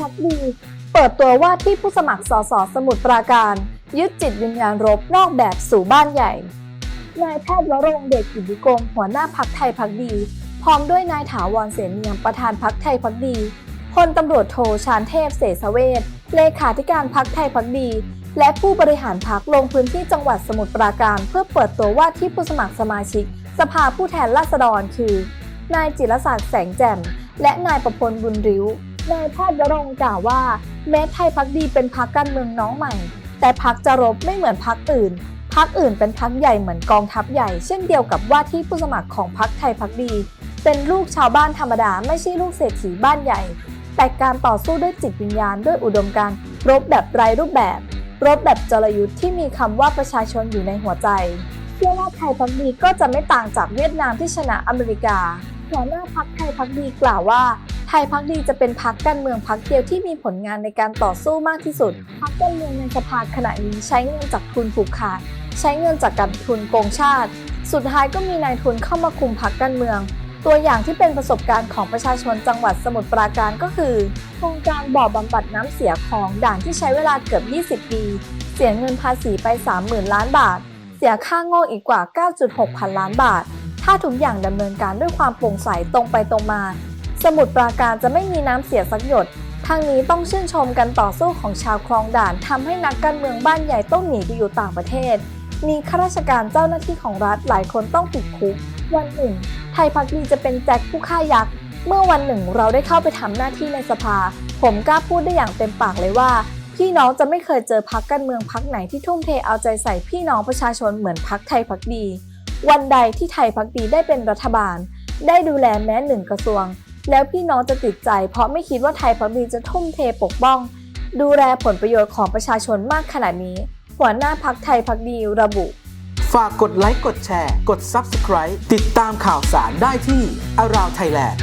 พักดี เปิดตัวว่าที่ผู้สมัครสสสมุทรปราการ ยึดจิตวิญญาณรบนอกแบบสู่บ้านใหญ่ นายแพทย์วรงเดชกิติกรมหัวหน้าพักไทยพักดี พร้อมด้วยนายถาวรเสนียมประธานพักไทยพักดีพลตำรวจโทชานเทพเสสเวชเลขาธิการพักไทยพักดี และผู้บริหารพักลงพื้นที่จังหวัดสมุทรปราการ เพื่อเปิดตัวว่าที่ผู้สมัครสมาชิก สภาผู้แทนราษฎรคือ นายจิรศักดิ์แสงแจ่ม และนายประพลบุญริ้ว นายแพทย์วรงกล่าวว่า แม้ไทยพักดีเป็นพักการเมืองน้องใหม่ แต่พักจะรบไม่เหมือนพักอื่นพักอื่นเป็นพักใหญ่เหมือนกองทัพใหญ่ เช่นเดียวกับว่าที่ผู้สมัครของพักไทยพักดี เป็นลูกชาวบ้านธรรมดาไม่ใช่ลูกเศรษฐีบ้านใหญ่ แต่การต่อสู้ด้วยจิตวิญญาณด้วยอุดมการณ์รบแบบไร้รูปแบบ รบแบบจรยุทธ์ที่มีคำว่าประชาชนอยู่ในหัวใจเชื่อว่าไทยพักดีก็จะไม่ต่างจากเวียดนามที่ชนะอเมริกาหัวหน้าพักไทยพักดีกล่าวว่า ทยพักดีจะเป็นพักการเมืองพักเดียวที่มีผลงานในการต่อสู้มากที่สุด พักการเมืองในสภาขณะนี้ใช้เงินจากทุนผูกขาด ใช้เงินจากการทุนโกงชาติ สุดท้ายก็มีนายทุนเข้ามาคุมพักการเมือง ตัวอย่างที่เป็นประสบการณ์ของประชาชนจังหวัดสมุทรปราการก็คือ โครงการบ่อบำบัดน้ำเสียของด่านที่ใช้เวลาเกือบ 20 ปี เสียเงินภาษีไป 30,000 ล้านบาท เสียค่าโง่อีกกว่า 9.6 พันล้านบาท ถ้าทุกอย่างดำเนินการด้วยความโปร่งใสตรงไปตรงมา สมุทรปราการจะไม่มีน้ำเสียสักหยดทางนี้ต้องชื่นชมกันต่อสู้ของชาวคลองด่านทำให้นักการเมืองบ้านใหญ่ต้องหนีไปอยู่ต่างประเทศ มีข้าราชการเจ้าหน้าที่ของรัฐหลายคนต้องติดคุก วันหนึ่ง ไทยพักดีจะเป็นแจ็คผู้ฆ่ายักษ์เมื่อวันหนึ่งเราได้เข้าไปทำหน้าที่ในสภา ผมกล้าพูดได้อย่างเต็มปากเลยว่า พี่น้องจะไม่เคยเจอพักการเมืองพักไหนที่ทุ่มเทเอาใจใส่พี่น้องประชาชนเหมือนพักไทยพักดี วันใดที่ไทยพักดีได้เป็นรัฐบาล ได้ดูแลแม้หนึ่งกระทรวง แล้วพี่น้องจะติดใจ เพราะไม่คิดว่าไทยพักดีจะทุ่มเทปกป้อง ดูแลผลประโยชน์ของประชาชนมากขนาดนี้ หัวหน้าพักไทยพักดีระบุ ฝากกดไลค์กดแชร์ กด Subscribe ติดตามข่าวสารได้ที่ Around Thailand